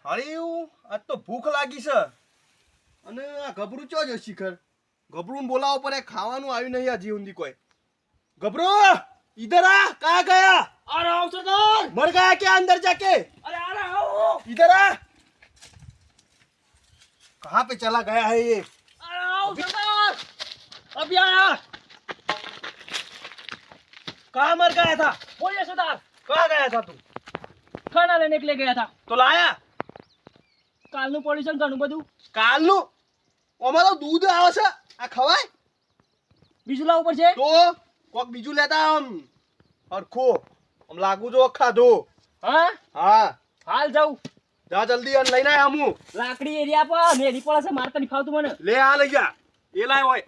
હળિયું આજ તો ભૂખ લાગી છે અને આ ગભરું ચો જો શિખર ગભરું બોલાવો પડે ખાવાનું આવ્યું નહીં હજી ઊંધી કોઈ ગભરો इधर आ कहाँ गया आ रहा हूँ सरदार मर गया क्या अंदर जाके अरे आ रहा हूँ इधर आ कहाँ पे चला गया है ये आ रहा हूँ सरदार अभी आया कहाँ मर गया था बोलिए सरदार कहाँ गया था तू ખાના લેને કે ગયા હતા તો લાયા કાલનું પોલ્યુશન ઘણું બધું? કાલનું? ઓમાં તો દૂધ આવે છે. આ ખવાય? બીજું લાવવું પડશે? તો કોક બીજું લેતા આમ. હરખો. આમ લાગુ જો ખાધો. હા? હા. હાલ જાઉં. જા જલ્દી અને લઈને આય હું લાકડી એરિયા પર મેરી પડે છે. મારતા નહીં ફાવતું મને. લે આ લઈ જા. એ લાય હોય.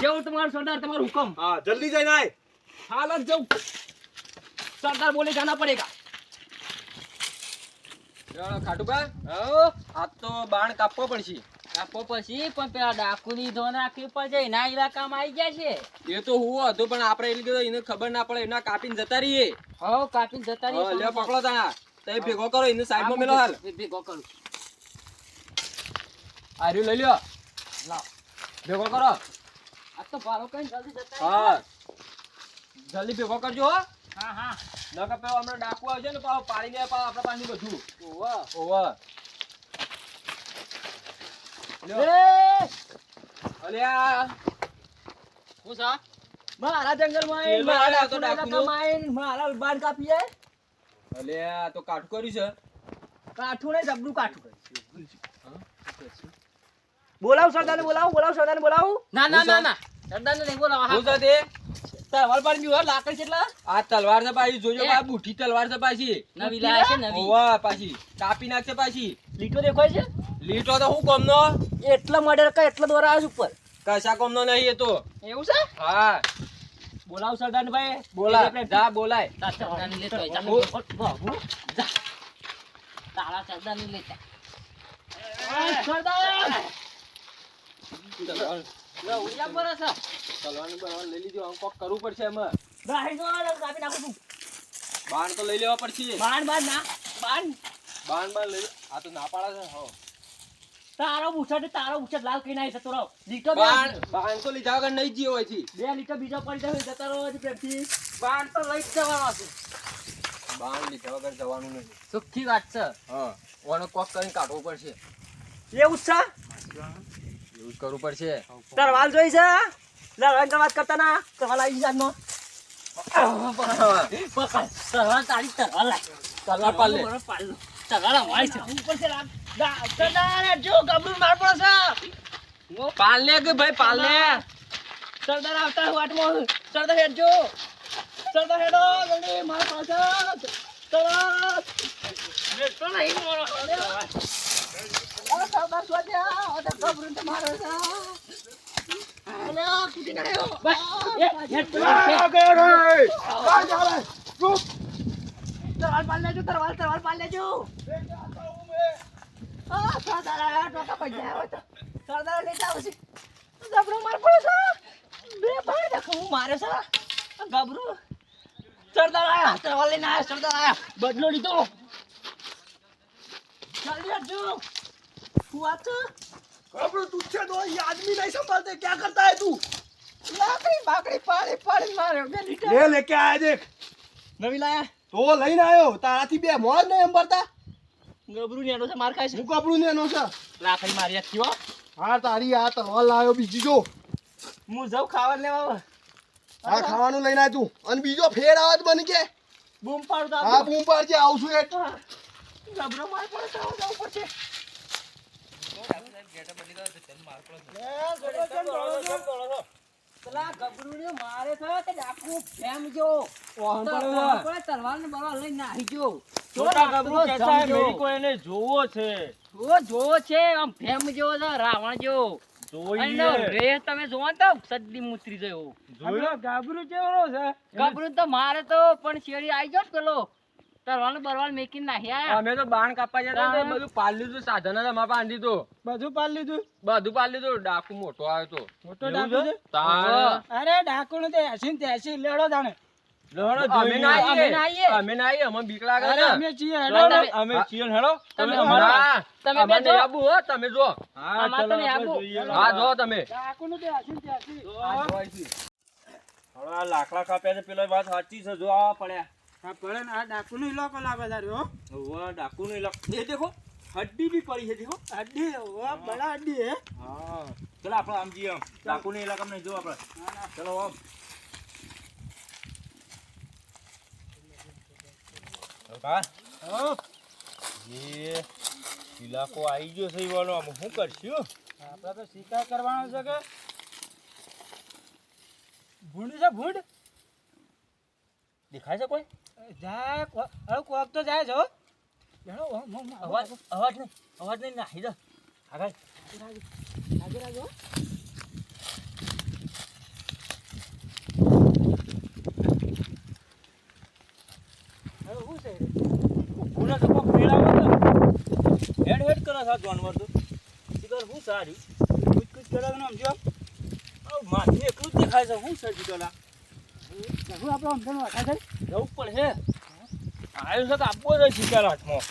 જેવું તમારું સરદાર? તમારું હુકમ. હા જલ્દી જઈને આય. હાલ જ જાઉં. સરદાર બોલે જાના પડેગા ખાટુબા આ તો બાણ કાપવો પડશે. કાપો પછી પણ પેલા ડાકુની ધોન રાખવી પડશે એના ઇલાકામાં આવી ગયા છે? એ તો હું હતું પણ આપણે એટલે કીધું એને ખબર ના પડે એના કાપીને જતા રહીએ. હવ કાપીને જતા રહીએ લ્યો પકડો તાણા. તમે ભેગો કરો એને સાઈડમાં મેલો હાલ. ભેગો કરું. આર્યું લઈ લ્યો. લાવ. ભેગો કરો. આ તો ભારો કઈ જલ્દી જતા હા. જલ્દી ભેગો કરજો હો. હા હા. નકર પેલો હમણાં ડાકુ આવશે ને પાછો પાડીને પાછો આપણા પાસે બધું. ઓવા. ઓવર અલ્યા. હું સા? મારા જંગલમાં મારા તો ડાકુના. ડાકુનો. મારા બાણ કાપીએ. અલ્યા તો કાઠું કર્યું છે. કાઠું ને જબરું કાઠું. બોલાવ સરદારને બોલાવ બોલાવ સરદારને બોલાવ. ના ના ના ના. સરદારને નહીં બોલાવ. હું તલવાર પાડી દીધો લાકડી કેટલા? આ તલવાર છે પાછી જોજો આ બુઠી તલવાર છે પાછી. નવી લાયા છે નવી. ઓવા પાછી. કાપી નાખશે પાછી. લીટો દેખાય છે? લીટો તો હું કોમનો? એટલા મર્ડર એટલા દ્વારા આવે ઉપર? કશા કોમનો નહીં એ તો. એવું છે? હા. બોલાવ સરદારને ભાઈ. બોલાય જા બોલાય. તાર સરદારને લેતા સરદાર! તલવાર લે, છે તલવાર બલવાર લઈ લીધું આમ કોક કરવું પડશે એમાં. ગાડી તો કાપી નાખું છું. બાણ તો લઈ લેવા પડશે. બાણ બાણ ના બાણ. બાણ બાણ લઈ આ તો ના પાડે છે હો. તારો બુછટ તારો બુછટ લાલ કઈ નાય જતો રહો. લીટો બાણ બાણ તો લીધા વગર નહીં જીવો હોયથી બે લીટર બીજો પડી જાય જતા રહો પ્રેમથી. બાણ તો લઈ જ જવાનો છે. બાણ લીધા વગર જવાનું નહીં. સુખી વાત છે. હા. ઓને કોક કરીને કાઢવો પડશે. એવું છે? જ કરવું પડશે. તાર વાલ જોઈ છે લડવાની વાત કરતા ના તરવાલ આવી જાતનો પકડ તરવાર તારી તરવાર લાય. તલવાર પાડ લે. બરોબર પાડ લો. તરવાર અમારી છે. ઉપર છે સરદાર જો ગબડું માર પડશે. પાલ લે કે ભાઈ પાલ લે. સરદાર આવતા વાટમાં સરદાર હેડ જો. સરદાર હેડો જલ્દી માર પાસે સરદાર સરદાર તો મારે તરવાલ પાડ લેજો તરવાલ તરવાલ પાડ લેજો. આ સરદાર આયા ટોકા પડી તો. સરદાર લઈ જાવ છે ગબરું માર પડે છે. બે ભાઈ દેખો હું મારે છે. ગબરું સરદાર આયા તરવાલ લઈને આયા સરદાર આયા. બદલો લીધો. જલ્દી હટજો. શું વાત છે આપણું તુચ્છે તો એ આદમી નહીં સંભાળતે ક્યાં કરતા હે તું? લાકડી બાકડી પાડી પાડી માર્યો. ગલી લે લે કે આયા દેખ નવી લાયા. તો લઈને આવ્યો તારાથી બે મોજ નહીં અંબરતા ગબરું નેનો છે માર ખાય છે. હું ગબરું નેનો છે. લાકડી મારી આખી હા. તારી આ તલવાર લાવ્યો બીજી જો. હું જઉં ખાવા લેવા હા. ખાવાનું લઈને આવ તું. અને બીજો ફેર આવાજ બની કે. બૂમ પાડતા હા બૂમ પાડજે આવશું એ ગબરો માર પડે જવું પડશે. મારે તો તે ડાકુ ફેમ જો. તલવાર ને બલવાર લઈ નાહી જો. છોટા ગબરું કેસા હે મેરી को એને જોવો છે. જો જોવો છે આમ ફેમ જો છે રાવણ જો. અને તમે જોવો તો સદ્દી મુતરી જયો જોયો? ગાબરું છે. ગબરું તો મારે તો પણ શેરી આવી જો પેલો. તલવાર ને બલવાર નાખી આયા. અમે તો બાણ કાપવા જતા તો બધું પાલ લીધું સાધન જ અમારા આંધી તો. બધું પાલ લીધું? બધું પાલ લીધું ડાકુ મોટો આવ્યો તો. મોટો ડાકુ અરે ડાકુ નું તો એસી ને એસી લેડો જાણે તમે- અમે છીએ ને હેડો. તમે તમે હેડો. અમારા- તમે અમારે બેસો. નહીં આબુ હો તમે. જો લાકડા કાપ્યા પેલા વાત સાચી છે જો આ પડ્યા. આ પડે ને આ નું ઇલાકો લાગે તારે હો. હવે ડાકુ નું લાગ એ દેખો હડ્ડી બી પડી છે દેખો. બડા હે હા. ચલો આપણે આમ જઈએ ડાકુ નહીં લાગ અમને જો આપણે. ચલો આમ. એ ઇલાકો આવી ગયો છે ઈવાનો. આમ શું કરશું આપણે તો શિકાર કરવાનો છે કે? ભૂંડ છે ભૂંડ? દેખાય છે કોઈ? જાય હવે કોક તો જાય છે. અવાજ અવાજ નહીં અવાજ નહીં નાખી દો. આગળ. આગળ આગળ હેડ હેડ કરે છે જાનવર તો શિકાર શું સારી. કૂચ કૂચ કરે ને આમ જો. એકલું જ દેખાય છે. શું છે શિકાર શું આપણે જવું પડે હે. આવ્યો છે તો આપવો છે શિકાર હાથમાં.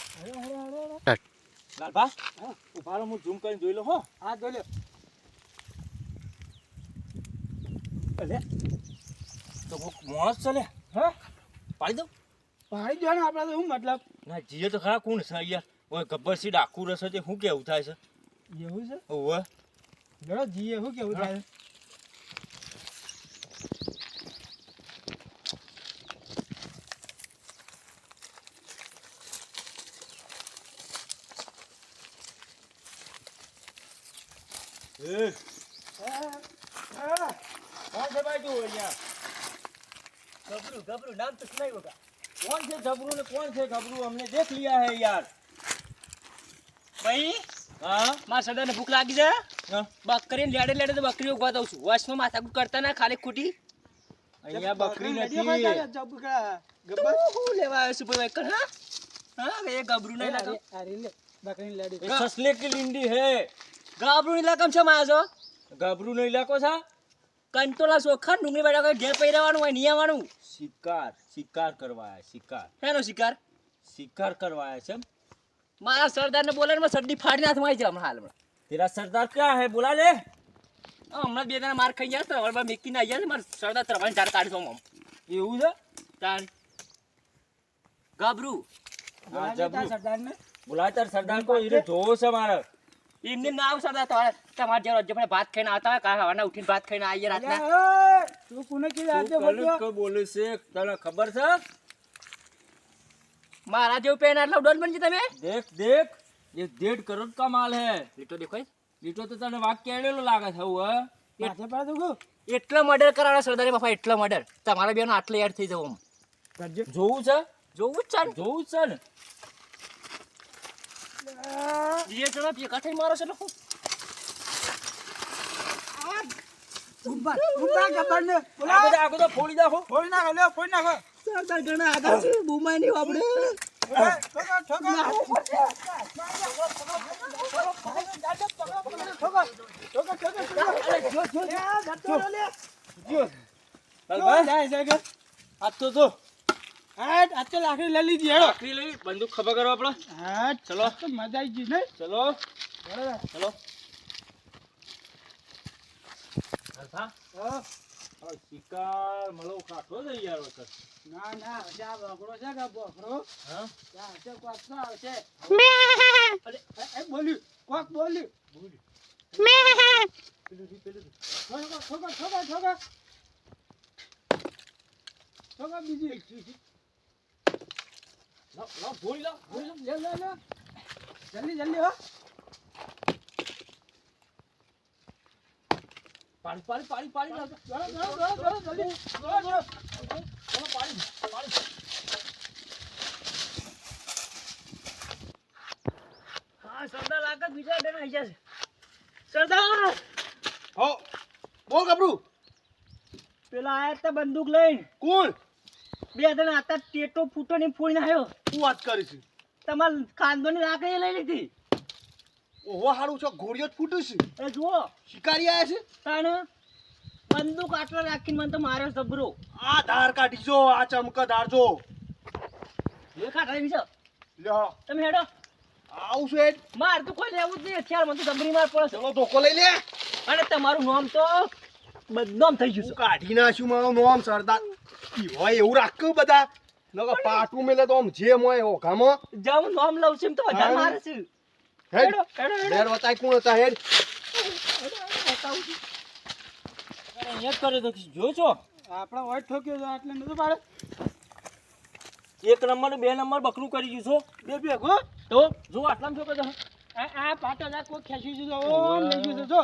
લાલભા ઊભા હું ઝૂમ કરીને જોઈ લઉં હો. હા જોઈ લો અલે. તો માણસ છે હા? પાડી દઉં? પાડી દો ને આપણે તો શું મતલબ? ના જીએ તો ખરા કોણ છે યાર ઓય ગબ્બર સી ડાકુ રસે તે શું કેવું થાય છે? એવું છે? ઓવે. હેડો જીએ શું કેવું થાય એ કોણ છે બાજુ અહીંયા ગભરું ભૂખ લાગી છે બકરીને લેડે લેડે તો બકરીઓ ગોતાવું છું વસમાં માથાકૂટ કરતા ના ખાલી ખોટી અહીંયા બકરી નથી એ ગભરું ના લાગે અરે લેડી સસલે કે લીંડી હે. ગાબરું ઇલાકામાં છે માયા છો? ગાબરુનો ઇલાકો છે? કંટોલા ચોખ્ખા ડુંગળી બેઠા ઘેર પહેરવાનું હોય નહીં આવવાનું? શિકાર શિકાર કરવા આવ્યા શિકાર. શેનો શિકાર? શિકાર કરવા આવ્યા છે મારા સરદારને બોલાવીને મેં સડ્ડી ફાડી નાથ મારી છે હમણાં હાલ તેરા સરદાર ક્યાં હે? બોલા લે. હમણાં બે દાણા માર ખાઈ ગયા ત્રણ વાર મેકી ના ગયા મારા સરદાર ત્રણ ચાર કાઢશો આમ. એવું છે? તાર. ગાભરું સરદાર સરદારને. બોલાય તાર સરદાર કોઈ જોવો છે મારા. એમને ના આવું સાદા તમારે તમારે જે રોજ પણ ભાત ખાઈને આવતા હોય કાલ સવારના ઉઠીને ભાત ખાઈને આવીએ રાતના. તું કોને કીધું આજે બોલ્યો? બોલું છે તને ખબર છે? મારા જેવું પેન આટલો ડોન બનશે તમે? દેખ દેખ એ દેઢ કરોડ કા માલ હે. લીટો દેખો લીટો તો તને વાક કેળેલો લાગે છે હું હે. એટલો મર્ડર કરાવડો સરદારી બાપા એટલો મર્ડર. તમારા બેનો આટલો યાર થઈ જવું જોવું છે? જોવું જ છે જોવું છે ને. જે જણા ભેગા થઈ મારો છે એટલે હું ઊભા ઊભા ગબ્બર ને આ બધા આ બધા ફોડી નાખો. ફોડી નાખો લે ફોડી નાખો. સરદાર ઘણા આગળ છે બુમાય નહીં આપણે એ, ઠોકો ઠોકો. લાલભાઈ આ તો જો લાકડી લઈ લીધી હેડો. આખરી લઈ બંદૂક ખબર કરો આપણે. હા ચલો. મજા આવી ગઈ ને? ચલો. ચલો. હા. શિકાર મળો કાઢો છે યાર વખત ના ના હજી આ બકરો છે કે બકરો હા. ત્યાં હશે કોક તો આવશે. એ, એ બોલ્યું. કોક બોલ્યું. ઠોકો, ઠોકો, ઠોકો, ઠોકો. ઠોકો બીજી. લાવ લાવ લે, લે, લે. જલ્દી જલ્દી હો. પાડી પાડી પાડી પાડી દોડો, દોડો, દોડો, દોડો, જલ્દી. દોડો, દોડો. ચલો પાડી પાડી હા સરદાર આગળ બીજા ડર આવી જશે સરદાર! હો બોલ ગબરું પેલા આયા તા બંદૂક લઈને. કોણ? બે જણા હતા ટેટો ફૂટો ને ફોડીને નાખ્યો શું વાત કરીશ તમાર ખાનદોની લાકડી લઈ લીધી. ઓહો હારું છો ઘોડિયો જ ફૂટું છે. એ જુઓ. શિકારી આયા છે? તાણ બંદૂક આટલા રાખીને મને તો માર્યો જબરો. આ ધાર કાઢી જો આ ચમકદાર જો. લેખા કાઢાવી છે લ્યો તમે હેડો. આવું છે? માર તો કોઈ લેવું જ નહીં. હથિયાર મને તો જબરી માર પડે ચલો ધોકો લઈ લે. અને તમારું નામ તો બદનામ થઈ ગયું કાઢી નાખ્યું મારું નામ સરદાર. ઈ હોય એવું રાખ્યું બધા. નકર પાટું મેલે તો આમ જેમ હોય ઓ છે જ્યાં નોમ લઉં છું તો વધારે મારે છે હેડ. હેડો વતાય કોણ હતા હેડ. એક કર્યો તો જો છો? આપણે હોય ઠોક્યો તો એટલે નતો પાડે એક નંબર બે નંબર બકરું કરી ગયું છો? બે બે ગો તો જો આટલા છો? કદા આ આ પાટો જા કોઈ ખેંચી દીધો ઓમ લઈ ગયું જો.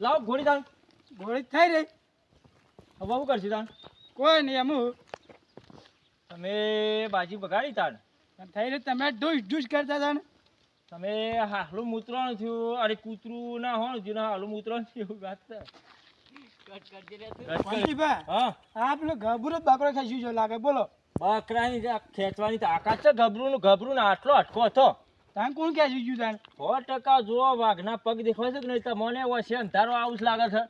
લાવ ઘોડી દાન ગોળી થઈ રહી હવે શું કરશું તાણ. કોઈ નહીં એમ તમે બાજી બગાડી તાણ. થઈ રહી તમે ડૂસ ડૂસ કરતા હતા ને તમે હાલું મૂત્રણ થયું અરે કૂતરું ના હોય જો હાલું મૂત્રણ થયું એવું વાત છે. વાંચીભાઈ, હા. આ પેલો ગભરો જ બાકરો ખેંચી ગયો લાગે. બોલો. બકરાની આ ખેંચવાની તાકાત છે ગભરું નું ગભરું ને આટલો અટકો હતો. તાન કોણ ખેંચી ગયું તાન સો ટકા જો વાઘના પગ દેખાય છે કે નહીં તમને વચ્ચે અંધારો આવું જ લાગે છે.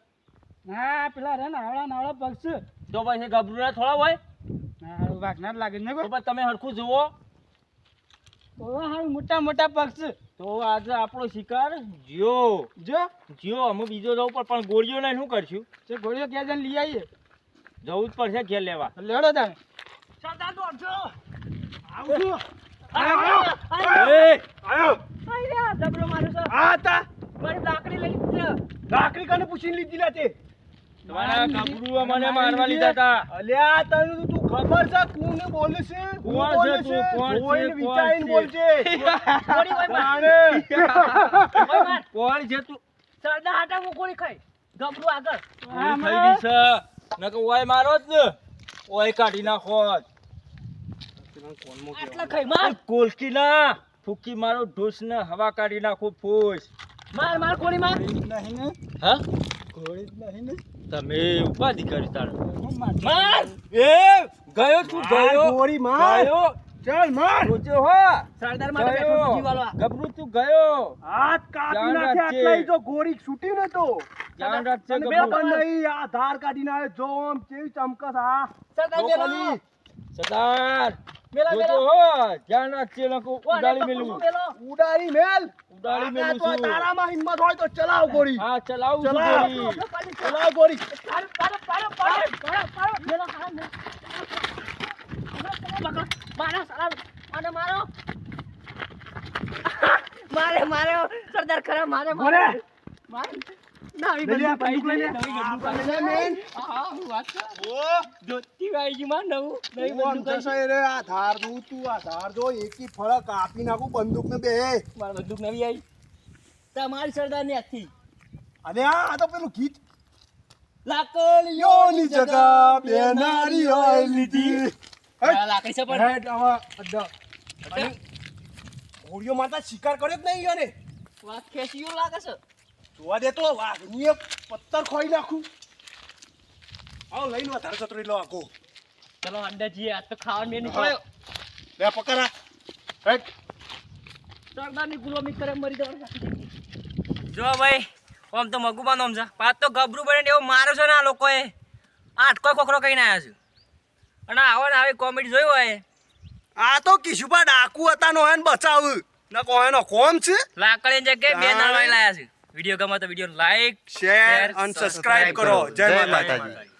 હા પેલા રે નાવડા નાવડા પગ છે તો પછી ગભરું ના થોડા હોય? હા વાઘના જ લાગે ને તો તમે હરખું જુઓ. તો હારું મોટા મોટા પગ છે તો આજે આપણો શિકાર જીઓ જો જીઓ અમે બીજો જવું પણ પણ ગોળીઓ ને શું કરશું? તે ગોળીઓ ક્યાં જઈને લઈ આવીએ? જવું જ પડશે ઘેર લેવા. લેડો તાન સરદાર દોડજો આવું છું એ, આયો. આઈ રહ્યા જબરો માર્યો છે. આ હતા મારી લાકડી લઈ લીધી લાકડી કને પૂછીને લીધી લા તે? તમારા ગભરું મને મારવા લીધા હતા અલ્યા તને તું ખબર છે કોને બોલે છે? કોણ કોણ છે તું? કોણ છે? વિચારીને બોલજે. ગોળી હોય માર. તાણે. હોય માર. કોણ છે તું? સરદાર હાટા હું ખાઈ. ગભરું આગળ. થઈ ગઈ છે. નકર ઓય મારો જ ને. ઓય કાઢી નાખો. આટલા ખાઈ માર. કોલકી ના. ફૂકી મારો ઢોસ ને હવા કાઢી નાખો ફૂસ. માર માર કોણી માર. નહીં ને? હા? કોણી નહીં ને? તમે ઉપાધિ કરી તાર માર! એ ગયો તું ગયો. ગોળી માર! ગયો. ચાલ માર! જોજો હો. સરદાર માટે બેઠો છું, જીવ ગભરું તું ગયો. હાથ કાપી નાખે આટલા જો ગોળી છૂટી ને તો. ધ્યાન રાખજે ગભરું. ખબર નહીં આ ધાર કાઢી ના જો આમ કેવી ચમકસ આ. સરદાર જો સરદાર. મેલો, હો ધ્યાન રાખજે ઉડાડી મેલું ઉડાડી મેલ. ઉડાડી મેલું તારામાં હિંમત હોય તો ચલાવ હા ચલાવ. ચલાવ. મેલો. મારે મારે. સરદાર ખરા મારે. મારે મારે. નવી બંદૂક નવી. હા, હા, વાત ઓ. માં નવું. નવી તું બંદૂક રે આ ધાર દઉં તું આ ધાર જો એકી ફળ કાપી નાખું બંદૂક ને બે. મારી બંદૂક નવી આવી. તમારી સરદારની હતી અને આ તો પેલું ગીત. લાકડીઓની જગા બે નારીઓ લીધી. લાકડી છે પણ. હેડ આવા અડ્ડા અને માતા શિકાર કર્યો જ નહીં યાને? વાત ખેંચીઓ લાગે છે. જોવા દે તો વાઘનીએ પત્તર ખોઈ નાખું. આવ લઈને વધારે જતો રહેલો આખો. ચલો અંડા જઈએ આજ તો ખાવા મેં નીકળ્યો લે પકડા રાઈટ સરદારની ગુલામી કરે મરી જવાનું જો ભાઈ આમ તો મગુબા નામ છે. પાત તો ગભરું બને એવું મારો છે ને આ લોકોએ. આટકો કોકરો કહીને આવ્યા છે. અને આવો ને આવી કોમેડી જોઈ હોય. આ તો કિશુભા ડાકુ હતા નો ને બચાવ. ન કો એનો કોમ છે? લાકડી જગ્યાએ બે નાળ લાયા છે. વીડિયો ગમે તો વીડિયો લાઈક શેર અને સબસ્ક્રાઇબ કરો. જય માતાજી.